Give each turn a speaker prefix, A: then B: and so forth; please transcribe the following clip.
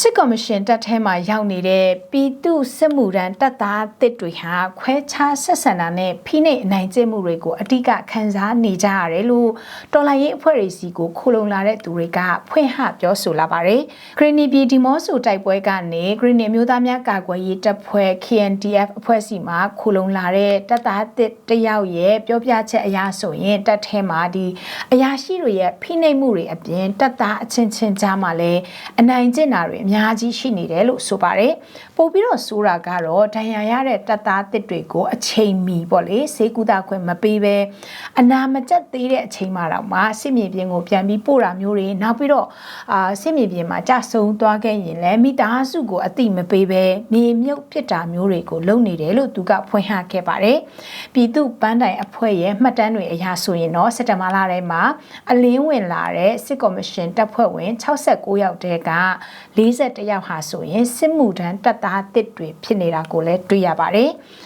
A: စစ်ကော်မရှင်တပ်ထဲမှာရောက်နေတဲ့ပြည်သူစစ်မှုထမ်းတပ်သားအသစ်တွေဟာခွဲခြားဆက်ဆံတာနဲ့ဖိနှိပ်အနိုင်ကျင့်မှုတွေကိုအ धिक ခံစားနေကြရတယ်လို့တော်လှန်ရေးအဖွဲ့တွေစီကိုခိုလုံလာတဲ့သူတွေကဖွင့်ဟပြောဆိုလာပါတယ်။ဂရနီပြည်ဒီမော့ဆိုတိုက်ပွဲကနေဂရနီအမျိုးသားများကာကွယ်ရေးတပ်ဖွဲ့ KNDF အဖွဲ့စီမှာခိုလုံလာတဲ့တပ်သားအသစ်တစ်ယောက်ရဲ့ပြောပြချက်အရဆိုရင်တပ်ထဲမှာဒီအရာရှိတွေရဲ့ဖိနှိပ်မှုတွေအပြင်တပ်သားအချင်းချင်းကြားမှာလည်းအနိုင်ကျင့်တာတွေအများကြီးရှိနေတယ်လို့ဆိုပါတယ်။ပို့ပြီးတော့ဆိုတာကတော့ဒဏ်ရာရတဲ့တပ်သားတစ်တွေကိုအချိန်မီပေါ့လေဈေးကူတာခွင့်မပေးဘဲအနာမကျက်သေးတဲ့အချိန်မှတော့မှစစ်မြေပြင်ကိုပြန်ပြီးပို့တာမျိုးတွေနောက်ပြီးတော့အာစစ်မြေပြင်မှာကြဆုံသွားခဲ့ရင်လည်းမိသားစုကိုအတိမပေးဘဲမြေမြုပ်ဖြစ်တာမျိုးတွေကိုလုပ်နေတယ်လို့သူကဖွင့်ဟခဲ့ပါတယ်။ပြည်သူပန်းတိုင်အဖွဲ့ရဲ့မှတ်တမ်းတွေအရဆိုရင်တော့စက်တဘာလထဲမှာအလင်းဝင်လာတဲ့စစ်ကော်မရှင်တပ်ဖွဲ့ဝင်69ယောက်တဲက41ယောက်ဟာဆိုရင်စစ်မှုထမ်းတပ်သားတစ်တွေဖြစ်နေတာကိုလည်းတွေ့ရပါတယ်